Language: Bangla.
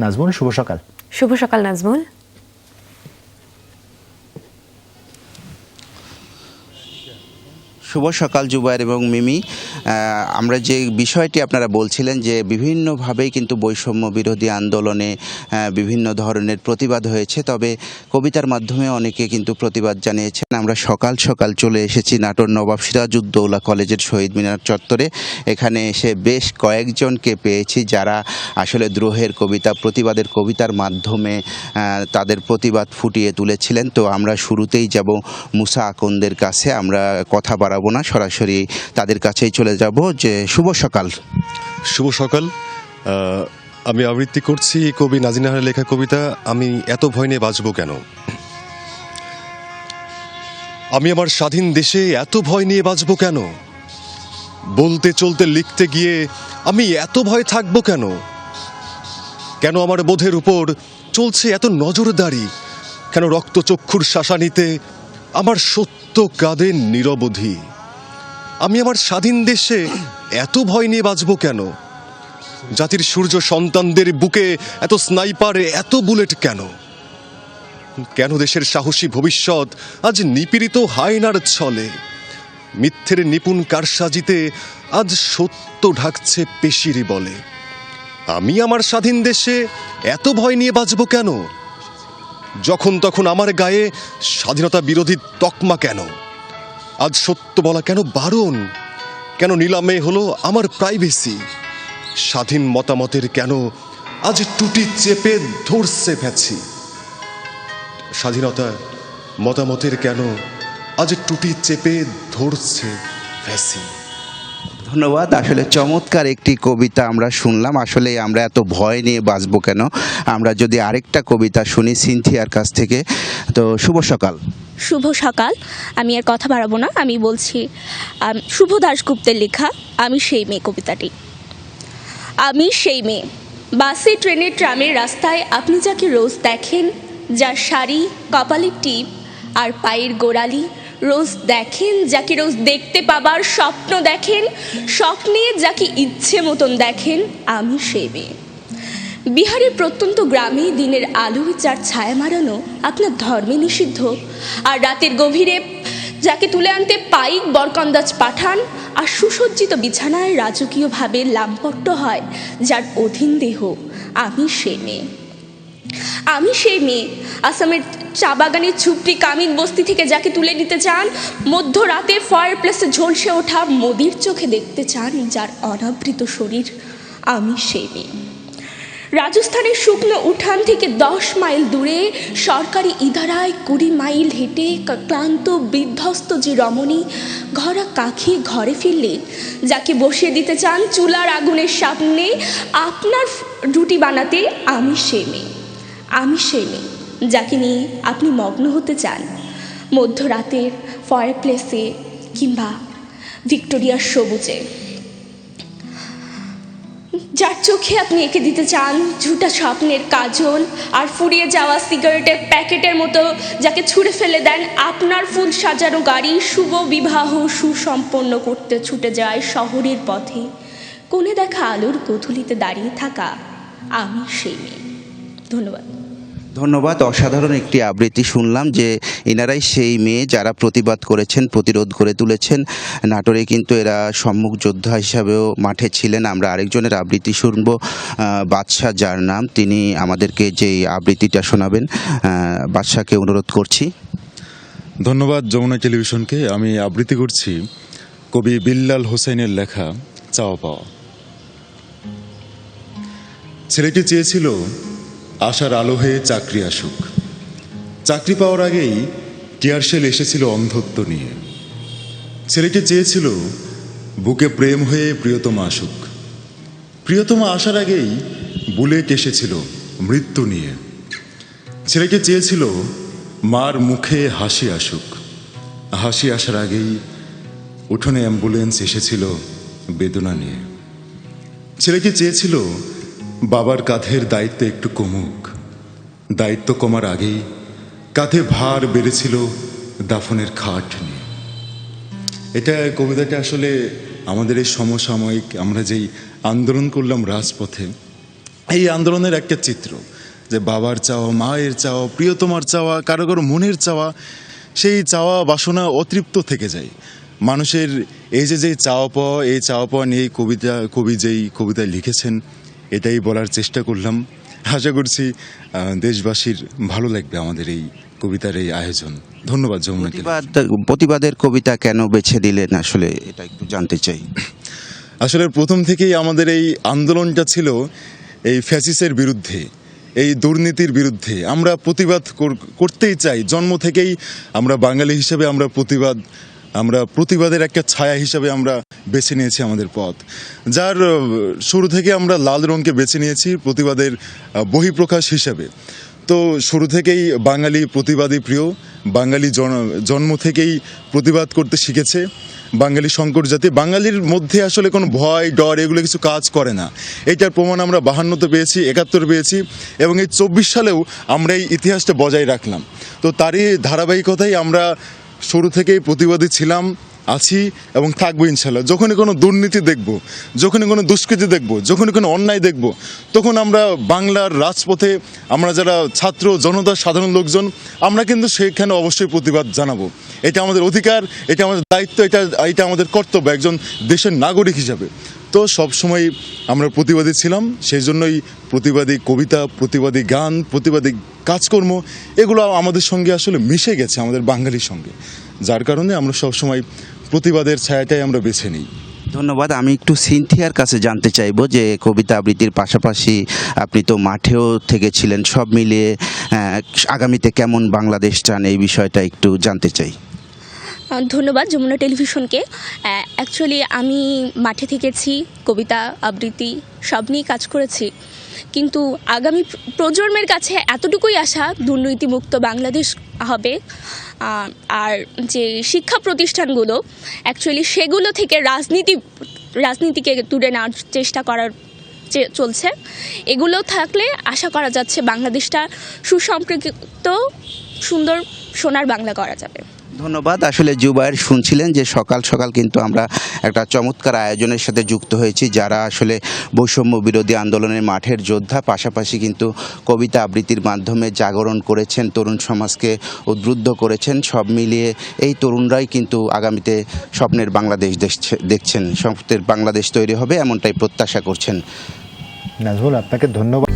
নাজমুল শুভ সকাল। শুভ সকাল নাজমুল। শুভ সকাল জুবাইর এবং মিমি। আমরা যে বিষয়টি আপনারা বলছিলেন যে বিভিন্নভাবেই কিন্তু বৈষম্য বিরোধী আন্দোলনে বিভিন্ন ধরনের প্রতিবাদ হয়েছে, তবে কবিতার মাধ্যমে অনেকে কিন্তু প্রতিবাদ জানিয়েছেন। আমরা সকাল সকাল চলে এসেছি নাটোর নবাব সিরাজউদ্দৌলা কলেজের শহীদ মিনার চত্বরে। এখানে এসে বেশ কয়েকজনকে পেয়েছি যারা আসলে দ্রোহের কবিতা, প্রতিবাদের কবিতার মাধ্যমে তাদের প্রতিবাদ ফুটিয়ে তুলেছিলেন। তো আমরা শুরুতেই যাব মুসা আকন্দের কাছে। আমরা কথা বাড়াবো না, সরাসরি তাদের কাছেই চলে যাব। যে শুভ সকাল। শুভ সকাল। আমি আবৃত্তি করছি কবি নাজিনাহারের লেখা কবিতা, আমি এত ভয় নিয়ে বাঁচব কেন? আমি আমার স্বাধীন দেশে এত ভয় নিয়ে বাঁচব কেন? বলতে চলতে লিখতে গিয়ে আমি এত ভয় থাকব কেন? কেন আমার বোধের উপর চলছে এত নজরদারি? কেন রক্ত রক্তচক্ষুর শাসানিতে আমার সত্য কাঁদে নিরবধি। আমি আমার স্বাধীন দেশে এত ভয় নিয়ে বাঁচব কেন? জাতির সূর্য সন্তানদের বুকে এত স্নাইপার, এত বুলেট কেন? কেন দেশের সাহসী ভবিষ্যৎ আজ নিপীড়িত হায়নার ছলে? মিথ্যের নিপুণ কারসাজিতে আজ সত্য ঢাকছে পেশিরি বলে। আমি আমার স্বাধীন দেশে এত ভয় নিয়ে বাঁচব কেন? যখন তখন আমার গায়ে স্বাধীনতা বিরোধী তকমা কেন? আজ সত্য বলা কেন বারণ? কেন নিলামে হলো আমার প্রাইভেসি স্বাধীন মতামতের কেন আজ টুটি চেপে ধরছে ফেছি স্বাধীনতা মতামতের কেন আজ টুটি চেপে ধরছে ফ্যাসি ধন্যবাদ। আসলে চমৎকার একটি কবিতা আমরা শুনলাম। আসলে আমরা এত ভয় নিয়ে বাঁচবো কেন? আমরা যদি আরেকটা কবিতা শুনি সিনথিয়ার কাছ থেকে। তো শুভ সকাল। শুভ সকাল। আমি আর কথা বাড়াবো না। আমি বলছি শুভ দাশগুপ্তের লেখা, আমি সেই মেয়ে কবিতাটি। আমি সেই মেয়ে। বাসে, ট্রেনে ট্রামের রাস্তায় আপনি যাকে রোজ দেখেন, যার শাড়ি কপালের টিপ, আর পায়ের গোড়ালি রোজ দেখেন, যাকে রোজ দেখতে পাবার স্বপ্ন দেখেন, স্বপ্নে যাকে ইচ্ছে মতন দেখেন, আমি সে মেয়ে। বিহারের প্রত্যন্ত গ্রামে দিনের আলোয় যার ছায়া মারানো আপনার ধর্মে নিষিদ্ধ, আর রাতের গভীরে যাকে তুলে আনতে পাইক বরকন্দাজ পাঠান, আর সুসজ্জিত বিছানায় রাজকীয়ভাবে লাম্পট্য হয় যার অধীন দেহ, আমি সে মেয়ে। আমি সেই মেয়ে, আসামের চা বাগানের ছুপড়ি কামিন বস্তি থেকে যাকে তুলে নিতে চান, মধ্যরাতে ফায়ার প্লেসে ঝলসে ওঠা মোদির চোখে দেখতে চান যার অনাবৃত শরীর। আমি সেই মেয়ে। রাজস্থানের শুকনো উঠান থেকে দশ মাইল দূরে সরকারি ইদারায় কুড়ি মাইল হেঁটে ক্লান্ত, বিধ্বস্ত যে রমণী, ঘরা কাখিয়ে ঘরে ফিরলেন যাকে বসিয়ে দিতে চান চুলার আগুনের সামনে, আপনার রুটি বানাতে আমি সে মেয়ে। আমি সে মেয়ে। যাকে নিয়ে আপনি মগ্ন হতে চান। মধ্যরাতের ফয়ার প্লেসে কিংবা ভিক্টোরিয়ার সবুজে। যার চোখে আপনি এঁকে দিতে চান ঝুটা স্বপ্নের কাজল আর ফুরিয়ে যাওয়া সিগারেটের প্যাকেটের মতো, যাকে ছুঁড়ে ফেলে দেন আপনার ফুল সাজানো গাড়ি শুভ বিবাহ সুসম্পন্ন করতে ছুটে যায় শহরের পথে। কোণে দেখা আলোর গোধূলিতে দাঁড়িয়ে থাকা আমি সেই মেয়ে। ধন্যবাদ। ধন্যবাদ। অসাধারণ একটি আবৃত্তি শুনলাম যে এনারাই সেই মেয়ে যারা প্রতিবাদ করেছেন, প্রতিরোধ করে তুলেছেন। নাটোরে কিন্তু এরা সম্মুখ যোদ্ধা হিসাবেও মাঠে ছিলেন। আমরা আরেকজনের আবৃত্তি শুনব। বাদশাহ যার নাম, তিনি আমাদেরকে যেই আবৃত্তিটা শোনাবেন বাদশাহকে অনুরোধ করছি। ধন্যবাদ যমুনা টেলিভিশনকে। আমি আবৃত্তি করছি কবি বিল্লাল হোসেনের লেখা, চাওয়া পাওয়া। ছেলেটি চেয়েছিল আশার আলো হয়ে চাকরি আসুক। চাকরি পাওয়ার আগেই টিয়ারশেল এসেছিল অন্ধত্ব নিয়ে। ছেলেটি চেয়েছিল, বুকে প্রেম হয়ে প্রিয়তমা আসুক। প্রিয়তমা আসার আগেই বুলেট এসেছিল মৃত্যু নিয়ে। ছেলেকে চেয়েছিল, মার মুখে হাসি আসুক। হাসি আসার আগেই উঠোনে অ্যাম্বুলেন্স এসেছিল বেদনা নিয়ে। ছেলেকে চেয়েছিল বাবার কাঁধের দায়িত্ব একটু কমুক। দায়িত্ব কমার আগেই কাঁধে ভার বেড়েছিল দাফনের খাট নিয়ে। এটা কবিতাটা আসলে আমাদের এই সমসাময়িক আমরা যেই আন্দোলন করলাম রাজপথে, এই আন্দোলনের একটা চিত্র যে বাবার চাওয়া, মায়ের চাওয়া, প্রিয়তমার চাওয়া কারও কারও মনের চাওয়া, সেই চাওয়া বাসনা অতৃপ্ত থেকে যায়। মানুষের এই যে যে চাওয়া পাওয়া, এই চাওয়া পাওয়া নিয়ে কবিতা, কবি যেই কবিতায় লিখেছেন এটাই বলার চেষ্টা করলাম। আশা করছি দেশবাসীর ভালো লাগবে আমাদের এই কবিতার এই আয়োজন। ধন্যবাদ যমুনা প্রতিবাদের কবিতা কেন বেছে দিলেন? আসলে এটা একটু জানতে চাই। আসলে প্রথম থেকেই আমাদের এই আন্দোলনটা ছিল এই ফ্যাসিসের বিরুদ্ধে এই দুর্নীতির বিরুদ্ধে। আমরা প্রতিবাদ কর- করতেই চাই। জন্ম থেকেই আমরা বাঙালি হিসেবে আমরা প্রতিবাদ আমরা প্রতিবাদের একটা ছায়া হিসাবে আমরা বেছে নিয়েছি আমাদের পথ। যার শুরু থেকে আমরা লাল রঙকে বেছে নিয়েছি প্রতিবাদের বহিঃপ্রকাশ হিসাবে। তো শুরু থেকেই বাঙালি প্রতিবাদী প্রিয়, বাঙালি জন- জন্ম থেকেই প্রতিবাদ করতে শিখেছে। বাঙালি সংকট জাতি, বাঙালির মধ্যে আসলে কোনো ভয়, ডর এগুলো কিছু কাজ করে না। এটার প্রমাণ আমরা বাহান্নতে পেয়েছি, একাত্তর পেয়েছি এবং এই চব্বিশ সালেও আমরা এই ইতিহাসটা বজায় রাখলাম। তো তারই ধারাবাহিকতাই আমরা শুরু থেকেই প্রতিবাদী ছিলাম, আছি এবং থাকব ইনশাল্লাহ। যখনই কোনো দুর্নীতি দেখব, যখনই কোনো দুষ্কৃতি দেখব, যখনই কোনো অন্যায় দেখব, তখন আমরা বাংলার রাজপথে আমরা যারা ছাত্র জনতা সাধারণ লোকজন, আমরা কিন্তু সেখানে অবশ্যই প্রতিবাদ জানাব। এটা আমাদের অধিকার, এটা আমাদের দায়িত্ব, এটা এটা আমাদের কর্তব্য একজন দেশের নাগরিক হিসাবে। তো সবসময় আমরা প্রতিবাদী ছিলাম সেই জন্যই প্রতিবাদী কবিতা, প্রতিবাদী গান, প্রতিবাদী কাজকর্ম, এগুলো আমাদের সঙ্গে আসলে মিশে গেছে, আমাদের বাঙালির সঙ্গে। যার কারণে আমরা সবসময় প্রতিবাদের ছায়াটাই আমরা বেছে নিই। ধন্যবাদ। আমি একটু সিনথিয়ার কাছে জানতে চাইব যে কবিতা আবৃত্তির পাশাপাশি আপনি তো মাঠেও থেকেছিলেন, সব মিলিয়ে আগামীতে কেমন বাংলাদেশ চান এই বিষয়টা একটু জানতে চাই। ধন্যবাদ যমুনা টেলিভিশনকে। অ্যাকচুয়ালি আমি মাঠে থেকেছি, কবিতা, আবৃত্তি, সব নিয়ে কাজ করেছি। কিন্তু আগামী প্রজন্মের কাছে এতটুকুই আশা, দুর্নীতিমুক্ত বাংলাদেশ হবে আর যে শিক্ষা প্রতিষ্ঠানগুলো অ্যাকচুয়ালি সেগুলো থেকে রাজনীতি, রাজনীতিকে তুলে নেওয়ার চেষ্টা করার চলছে। এগুলো থাকলে আশা করা যাচ্ছে বাংলাদেশটা সুসম্পর্কিত সুন্দর, সোনার বাংলা করা যাবে। ধন্যবাদ। আসলে জুবায়ের শুনছিলেন যে সকাল সকাল কিন্তু আমরা একটা চমৎকার আয়োজনের সাথে যুক্ত হয়েছি, যারা আসলে বৈষম্য বিরোধী আন্দোলনের মাঠের যোদ্ধা। পাশাপাশি কিন্তু কবিতা আবৃত্তির মাধ্যমে জাগরণ করেছেন, তরুণ সমাজকে উদ্বুদ্ধ করেছেন। সব মিলিয়ে এই তরুণরাই কিন্তু আগামীতে স্বপ্নের বাংলাদেশ দেখছে- দেখছেন। স্বপ্নের বাংলাদেশ তৈরি হবে, এমনটাই প্রত্যাশা করছেন। আপনাকে ধন্যবাদ।